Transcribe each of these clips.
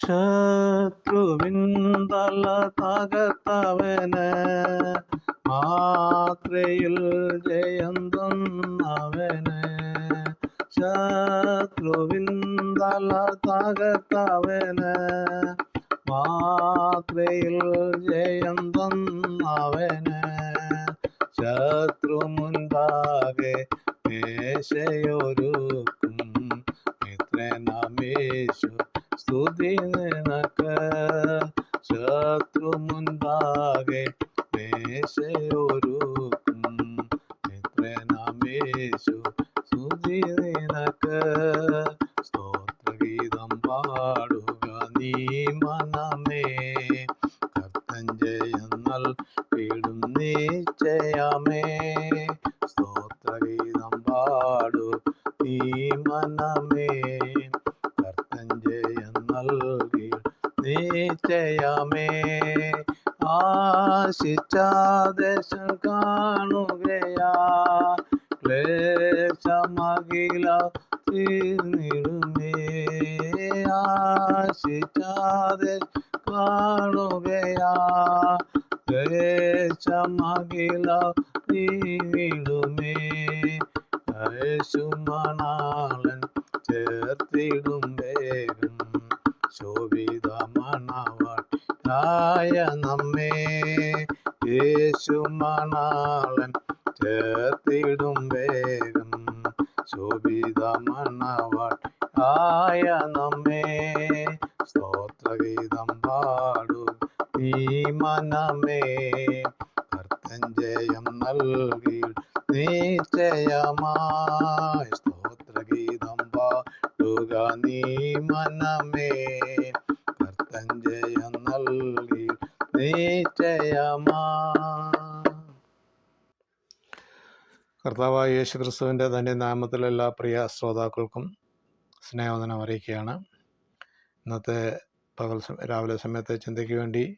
ശത്രുവിൻ തല തകർത്തവന് മാത്രയിൽ ജയം തന്നവന് ശത്രുവിൻ തല തകർത്തവന് മാത്രയിൽ ജയം തന്നവന് ശത്രു മുൻപാകെ മേശയൊരുക്കും കർത്തൻ ജയം നൽകിടും നിശ്ചയമേ. സ്തോത്രഗീതം പാടു നീ മനമേ. കർത്തൻ ജയം നൽകി നിശ്ചയമേ. ആശിച്ച കാണുകയാ. ക്ലേശമകില തീർന്നിടുമേ ആശിച്ചാതെ കാണുകയാ. ക്ലേശമകില തീർന്നിടുമേ യേശുമണാളൻ ചേർത്തിടും വേഗം. ശോഭിത മണവാട്ടായ നമ്മെ. യേശുമണാളൻ ചേർത്തിടും വേഗം. ശോഭിത മണവാട്ടായ നമ്മെ. സ്തോത്രഗീതം പാടും ഈ മനമേ. കർത്തൻ നൽകി നിശ്ചയമായി സ്തോത്രഗീതം പാടുക നീ മനമേ. കർത്തൻ നൽകി നിശ്ചയമായി. കർത്താവായ യേശു ക്രിസ്തുവിന്റെ തന്നെ നാമത്തിൽ എല്ലാ പ്രിയ ശ്രോതാക്കൾക്കും സ്നേഹവന്ദനം അറിയിക്കുകയാണ്. ഇന്നത്തെ പകൽ രാവിലെ സമയത്തെ ചിന്തയ്ക്ക് വേണ്ടി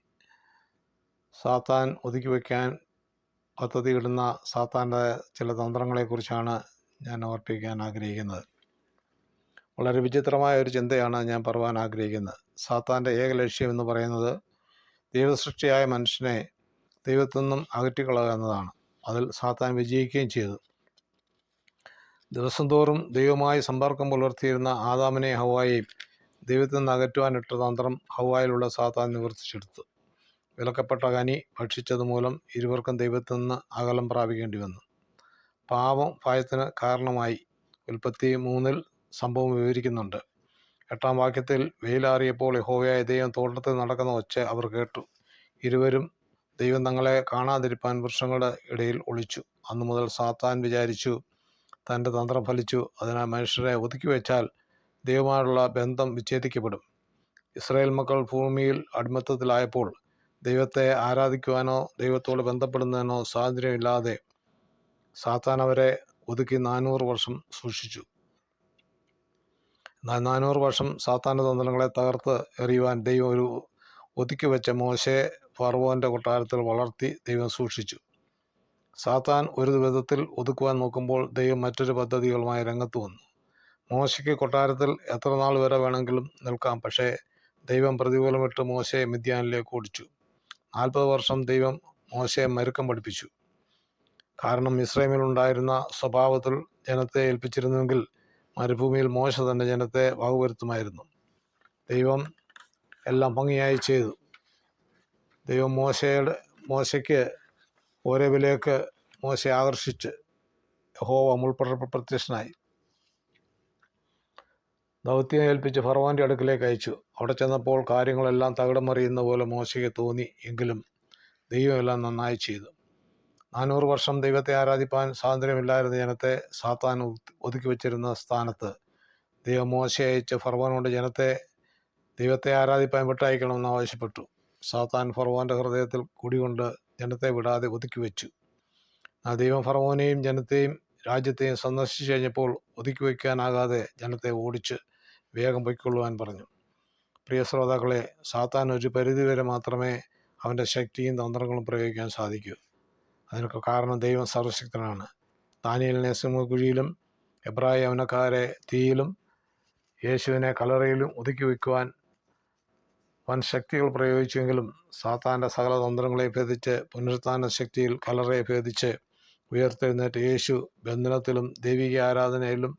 സാത്താൻ ഒതുക്കി വയ്ക്കാൻ പദ്ധതിയിടുന്ന സാത്താന്റെ ചില തന്ത്രങ്ങളെക്കുറിച്ചാണ് ഞാൻ ഓർപ്പിക്കാൻ ആഗ്രഹിക്കുന്നത്. വളരെ വിചിത്രമായ ഒരു ചിന്തയാണ് ഞാൻ പറയാൻ ആഗ്രഹിക്കുന്നത്. സാത്താന്റെ ഏക ലക്ഷ്യം എന്ന് പറയുന്നത് ദൈവസൃഷ്ടിയായ മനുഷ്യനെ ദൈവത്തിൽ നിന്നും അകറ്റിക്കളയുക എന്നതാണ്. അതിൽ സാത്താൻ വിജയിക്കുകയും ചെയ്തു. ദിവസം തോറും ദൈവമായി സമ്പർക്കം പുലർത്തിയിരുന്ന ആദാമിനെ ഹവായെയും ദൈവത്തിൽ നിന്ന് അകറ്റുവാനിട്ട തന്ത്രം ഹവായിലുള്ള സാത്താൻ നിവർത്തിച്ചെടുത്തു. വിലക്കപ്പെട്ട കനി ഭക്ഷിച്ചത് മൂലം ഇരുവർക്കും ദൈവത്തിൽ നിന്ന് അകലം പ്രാപിക്കേണ്ടി വന്നു. പാപം ഭയത്തിന് കാരണമായി. ഉൽപ്പത്തി മൂന്നിൽ സംഭവം വിവരിക്കുന്നുണ്ട്. എട്ടാം വാക്യത്തിൽ വെയിലാറിയപ്പോൾ യഹോവയായ ദൈവം തോട്ടത്തിൽ നടക്കുന്ന ഒച്ച അവർ കേട്ടു. ഇരുവരും ദൈവം തങ്ങളെ കാണാതിരിപ്പാൻ വൃക്ഷങ്ങളുടെ ഇടയിൽ ഒളിച്ചു. അന്നു മുതൽ സാത്താൻ വിചാരിച്ചു തന്റെ തന്ത്രം ഫലിച്ചു. അതിനാൽ മനുഷ്യരെ ഒതുക്കി വെച്ചാൽ ദൈവമായുള്ള ബന്ധം വിച്ഛേദിക്കപ്പെടും. ഇസ്രായേൽ മക്കൾ ഭൂമിയിൽ അടിമത്തത്തിലായപ്പോൾ ദൈവത്തെ ആരാധിക്കുവാനോ ദൈവത്തോട് ബന്ധപ്പെടുന്നതിനോ സ്വാതന്ത്ര്യമില്ലാതെ സാത്താൻ അവരെ ഒതുക്കി നാനൂറ് വർഷം സൂക്ഷിച്ചു. എന്നാൽ നാനൂറ് വർഷം സാത്താന്റെ തന്ത്രങ്ങളെ തകർത്ത് എറിയുവാൻ ദൈവം ഒരു ഒതുക്കി വെച്ച മോശയെ ഫർവോന്റെ കൊട്ടാരത്തിൽ വളർത്തി ദൈവം സൂക്ഷിച്ചു. സാത്താൻ ഒരു വിധത്തിൽ ഒതുക്കുവാൻ നോക്കുമ്പോൾ ദൈവം മറ്റൊരു പദ്ധതികളുമായി രംഗത്ത് വന്നു. മോശയ്ക്ക് കൊട്ടാരത്തിൽ എത്ര നാൾ വരെ വേണമെങ്കിലും നിൽക്കാം. പക്ഷേ ദൈവം പ്രതികൂലമിട്ട് മോശയെ മിദ്യാനിലേക്ക് ഓടിച്ചു. നാൽപ്പത് വർഷം ദൈവം മോശയെ മരുക്കം പഠിപ്പിച്ചു. കാരണം ഇസ്രൈമിൽ ഉണ്ടായിരുന്ന സ്വഭാവത്തിൽ ജനത്തെ ഏൽപ്പിച്ചിരുന്നെങ്കിൽ മരുഭൂമിയിൽ മോശ തന്നെ ജനത്തെ വകവരുത്തുമായിരുന്നു. ദൈവം എല്ലാം ഭംഗിയായി ചെയ്തു. ദൈവം മോശയുടെ മോശയ്ക്ക് ഓരവിലേക്ക് മോശയെ ആകർഷിച്ച് ഹോവ മുൾപ്പെട്ട പ്രത്യക്ഷനായി. ദൗത്യം ഏൽപ്പിച്ച് ഫറവോന്റെ അടുക്കിലേക്ക് അയച്ചു. അവിടെ ചെന്നപ്പോൾ കാര്യങ്ങളെല്ലാം തകിടം മറിയുന്ന പോലെ മോശയ്ക്ക് തോന്നി എങ്കിലും ദൈവമെല്ലാം നന്നായി ചെയ്തു. നാനൂറ് വർഷം ദൈവത്തെ ആരാധിപ്പാൻ സ്വാതന്ത്ര്യമില്ലായിരുന്ന ജനത്തെ സാത്താൻ ഒതുക്കി വച്ചിരുന്ന സ്ഥാനത്ത് ദൈവം മോശ അയച്ച് ഫർവാനോട് ജനത്തെ ദൈവത്തെ ആരാധിപ്പാൻ വിട്ടയക്കണമെന്ന് ആവശ്യപ്പെട്ടു. സാത്താൻ ഫർവാന്റെ ഹൃദയത്തിൽ കുടികൊണ്ട് ജനത്തെ വിടാതെ ഒതുക്കി വെച്ചു. ആ ദൈവം ഫർവോനെയും ജനത്തെയും രാജ്യത്തെയും സന്ദർശിച്ചു കഴിഞ്ഞപ്പോൾ ഒതുക്കി വയ്ക്കാനാകാതെ ജനത്തെ ഓടിച്ച് വേഗം പൊയ്ക്കൊള്ളുവാൻ പറഞ്ഞു. പ്രിയ ശ്രോതാക്കളെ സാത്താൻ ഒരു പരിധിവരെ മാത്രമേ അവന്റെ ശക്തിയും തന്ത്രങ്ങളും പ്രയോഗിക്കാൻ സാധിക്കൂ. അതിനൊക്കെ കാരണം ദൈവം സർവശക്തനാണ്. ദാനിയലിനെ സിംഹകുഴിയിലും എബ്രായ യവനക്കാരെ തീയിലും യേശുവിനെ കലറയിലും ഒതുക്കി വയ്ക്കുവാൻ വൻ ശക്തികൾ പ്രയോഗിച്ചുവെങ്കിലും സാത്താന്റെ സകല തന്ത്രങ്ങളെ ഭേദിച്ച് പുനരുത്ഥാന ശക്തിയിൽ കലറയെ ഭേദിച്ച് ഉയർത്തെഴുന്നേറ്റ് യേശു ബന്ധനത്തിലും ദൈവിക ആരാധനയിലും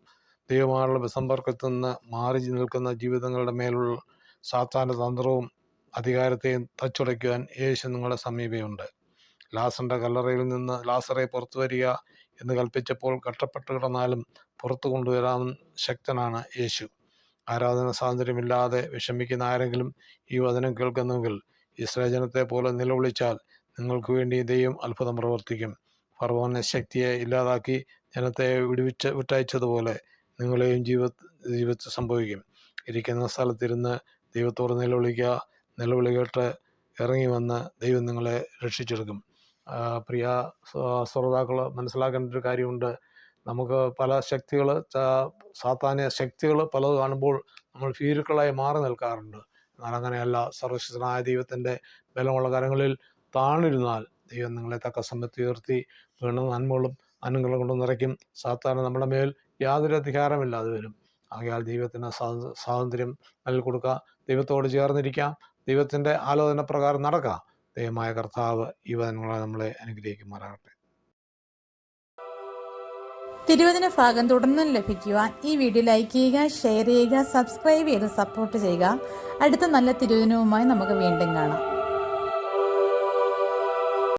ദൈവമായുള്ള സമ്പർക്കത്തിൽ നിന്ന് മാറി നിൽക്കുന്ന ജീവിതങ്ങളുടെ മേലുള്ള സാത്താന്റെ തന്ത്രവും അധികാരത്തെയും തച്ചുടയ്ക്കുവാൻ യേശു നിങ്ങളുടെ സമീപയുണ്ട്. ലാസറിന്റെ കല്ലറയിൽ നിന്ന് ലാസറെ പുറത്തു വരിക എന്ന് കൽപ്പിച്ചപ്പോൾ കഷ്ടപ്പെട്ട് കിടന്നാലും പുറത്തു കൊണ്ടുവരാൻ ശക്തനാണ് യേശു. ആരാധന സ്വാതന്ത്ര്യമില്ലാതെ വിഷമിക്കുന്ന ആരെങ്കിലും ഈ വചനം കേൾക്കുന്നുവെങ്കിൽ ഇസ്രജനത്തെ പോലെ നിലവിളിച്ചാൽ നിങ്ങൾക്ക് വേണ്ടി ദൈവം അത്ഭുതം പ്രവർത്തിക്കും. ഫർവോനെ ശക്തിയെ ഇല്ലാതാക്കി ജനത്തെ വിടുവിച്ച് വിട്ടയച്ചതുപോലെ നിങ്ങളെയും ജീവ ജീവിതത്തിൽ സംഭവിക്കും. ഇരിക്കുന്ന സ്ഥലത്തിരുന്ന് ദൈവത്തോട് നിലവിളിക്കുക നിലവിളി കേട്ട് ഇറങ്ങി വന്ന് ദൈവം നിങ്ങളെ രക്ഷിച്ചെടുക്കും. പ്രിയ ശ്രോതാക്കൾ മനസ്സിലാക്കേണ്ട ഒരു കാര്യമുണ്ട്. നമുക്ക് പല ശക്തികൾ സാത്താന്യ ശക്തികൾ പലത് കാണുമ്പോൾ നമ്മൾ ഭീരുക്കളായി മാറി നിൽക്കാറുണ്ട്. എന്നാൽ അങ്ങനെയല്ല സർവശക്തനായ ദൈവത്തിന്റെ ബലമുള്ള കരങ്ങളിൽ താണിരുന്നാൽ ദൈവം നിങ്ങളെ തക്ക സമയത്ത് ഉയർത്തി വീണ്ടും നന്മകളും അനുഗ്രഹം കൊണ്ട് നിറയ്ക്കും. സാത്താൻ നമ്മുടെ മേൽ യാതൊരു അധികാരമില്ലാതെ വരും. ആകയാൽ ദൈവത്തിന് സ്വാത- സ്വാതന്ത്ര്യം നൽകി കൊടുക്കുക ദൈവത്തോട് ചേർന്നിരിക്കാം. ദൈവത്തിന്റെ ആലോചന പ്രകാരം നടക്കാം. ദൈവമായ കർത്താവ് ഈ വചനങ്ങളെ നമ്മളെ അനുഗ്രഹിക്കുമാറാകട്ടെ. തിരുവചന ഭാഗം തുടർന്നും ലഭിക്കുവാൻ ഈ വീഡിയോ ലൈക്ക് ചെയ്യുക ഷെയർ ചെയ്യുക സബ്സ്ക്രൈബ് ചെയ്ത് സപ്പോർട്ട് ചെയ്യുക. അടുത്ത നല്ല തിരുവചനവുമായി നമുക്ക് വീണ്ടും കാണാം.